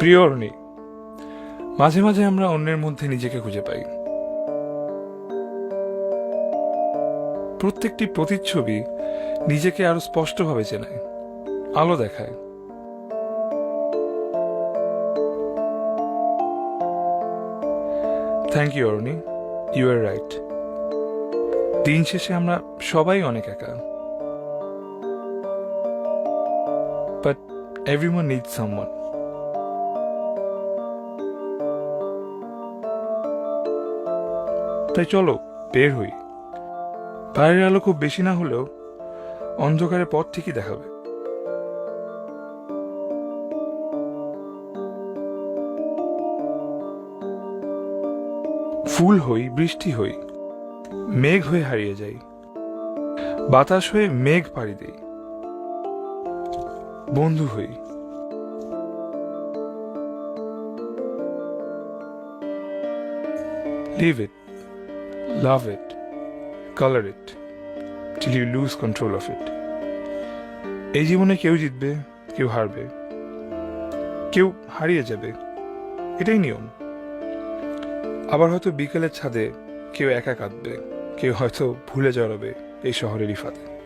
প্রিয় অরুণী মাঝে মাঝে আমরা অন্যের মধ্যে নিজেকে খুঁজে পাই। প্রত্যেকটি প্রতিচ্ছবি নিজেকে আরও স্পষ্টভাবে চেনায়, আলো দেখায়। Thank you Aruni you are right দিন শেষে আমরা সবাই অনেক একা। বাট এভরিওয়ান নিড সামওয়ান তাই চলো, বের হই। বাইরের আলো খুব বেশি না হলেও অন্ধকারে পথ ঠিকই দেখাবে। ফুল হই, বৃষ্টি হই, মেঘ হয়ে হারিয়ে যাই। বাতাস হয়ে মেঘ পাড়ি দেই। বন্ধু হই। Live it love it, color it, till you lose control of it. এই জীবনে কেউ জিতবে কেউ হারবে। কেউ হারিয়ে যাবে। এটাই নিয়ম। আবার হয়তো বিকেলের ছাদে কেউ একা কাঁদবে কেউ হয়তো ভুলে জড়াবে এই শহরেরই ফাঁদে